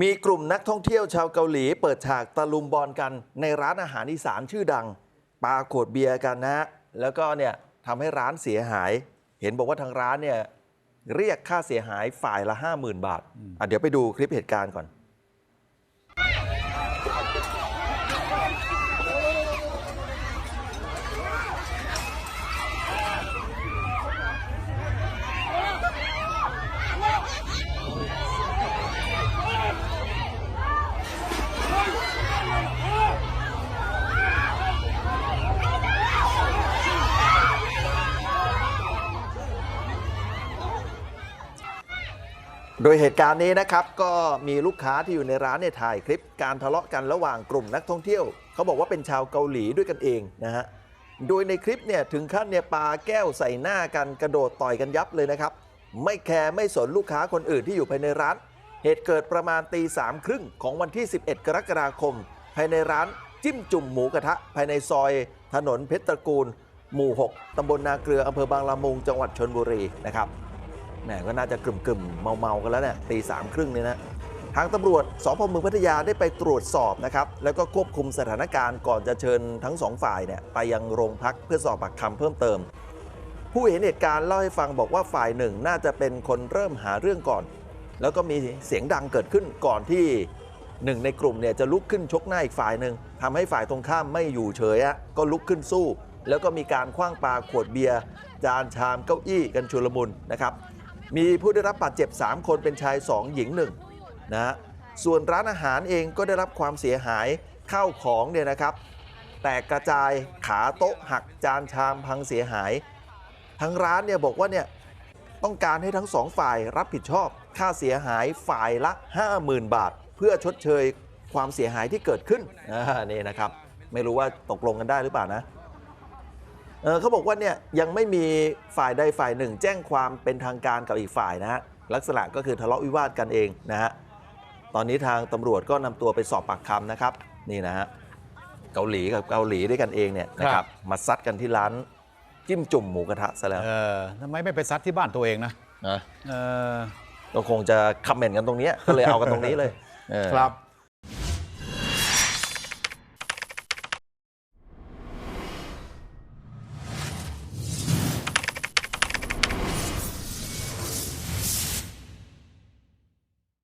มีกลุ่มนักท่องเที่ยวชาวเกาหลี เปิดฉากตะลุมบอลกันในร้านอาหารอีสานชื่อดังปาขวดเบียร์กันนะฮะแล้วก็เนี่ยทำให้ร้านเสียหาย เห็นบอกว่าทางร้านเนี่ยเรียกค่าเสียหายฝ่ายละ 50,000 บาทอะเดี๋ยวไปดูคลิปเหตุการณ์ก่อน โดยเหตุการณ์นี้นะครับก็มีลูกค้าที่อยู่ในร้านเนี่ยถ่ายคลิปการทะเลาะกันระหว่างกลุ่มนักท่องเที่ยว เขาบอกว่าเป็นชาวเกาหลีด้วยกันเองนะฮะโดยในคลิปเนี่ยถึงขั้นเนี่ยปาแก้วใส่หน้ากันกระโดดต่อยกันยับเลยนะครับ ไม่แคร์ไม่สนลูกค้าคนอื่นที่อยู่ภายในร้าน เหตุเกิดประมาณตีสามครึ่งของวันที่ 11 กรกฎาคม ภายในร้านจิ้มจุ่มหมูกระทะ ภายในซอย ถนนเพชรตระกูล หมู่ 6ตำบลนาเกลืออำเภอบางละมุงจังหวัดชนบุรีนะครับ แหมก็น่าจะกลุ่มๆเมาๆกันแล้วเนี่ยตีสามครึ่งเนี่ยนะทางตำรวจสพเมืองพัทยาได้ไปตรวจสอบนะครับ แล้วก็ควบคุมสถานการณ์ก่อนจะเชิญทั้งสองฝ่ายเนี่ยไปยังโรงพักเพื่อสอบปากคำเพิ่มเติม ผู้เห็นเหตุการณ์เล่าให้ฟังบอกว่าฝ่ายหนึ่งน่าจะเป็นคนเริ่มหาเรื่องก่อน แล้วก็มีเสียงดังเกิดขึ้นก่อนที่หนึ่งในกลุ่มเนี่ยจะลุกขึ้นชกหน้าอีกฝ่ายหนึ่งทำให้ฝ่ายตรงข้ามไม่อยู่เฉยอะก็ลุกขึ้นสู้ แล้วก็มีการคว้างปาขวดเบียร์จานชามเก้าอี้กันชุลมุนนะครับ มีผู้ได้รับบาดเจ็บ 3 คนเป็นชาย 2 หญิง 1 นะฮะ ส่วนร้านอาหารเองก็ได้รับความเสียหายข้าวของเนี่ยนะครับ แตกกระจายขาโต๊ะหักจานชามพังเสียหายทางร้านเนี่ยบอกว่าเนี่ยต้องการให้ทั้งสองฝ่ายรับผิดชอบค่าเสียหายฝ่ายละ 50,000 บาท เพื่อชดเชยความเสียหายที่เกิดขึ้นนี่นะครับ ไม่รู้ว่าตกลงกันได้หรือเปล่านะ เออเขาบอกว่าเนี่ยยังไม่มีฝ่ายใดฝ่ายหนึ่ง แจ้งความเป็นทางการกับอีกฝ่ายนะฮะลักษณะก็คือทะเลาะวิวาทกันเองนะฮะตอนนี้ทางตำรวจก็นำตัวไปสอบปากคำนะครับ นี่นะฮะเกาหลีกับเกาหลีด้วยกันเองเนี่ยนะคครัรับบมาซัดกันที่ร้านจิ้มจุ่มหมูกระทะซะแล้วเออทำไมไม่ไปซัดที่บ้านตัวเองนะนะเออก็คงจะคอมเมนต์กันตรงเนี้ยก็เลยเอากันตรงนี้เลยเออครับ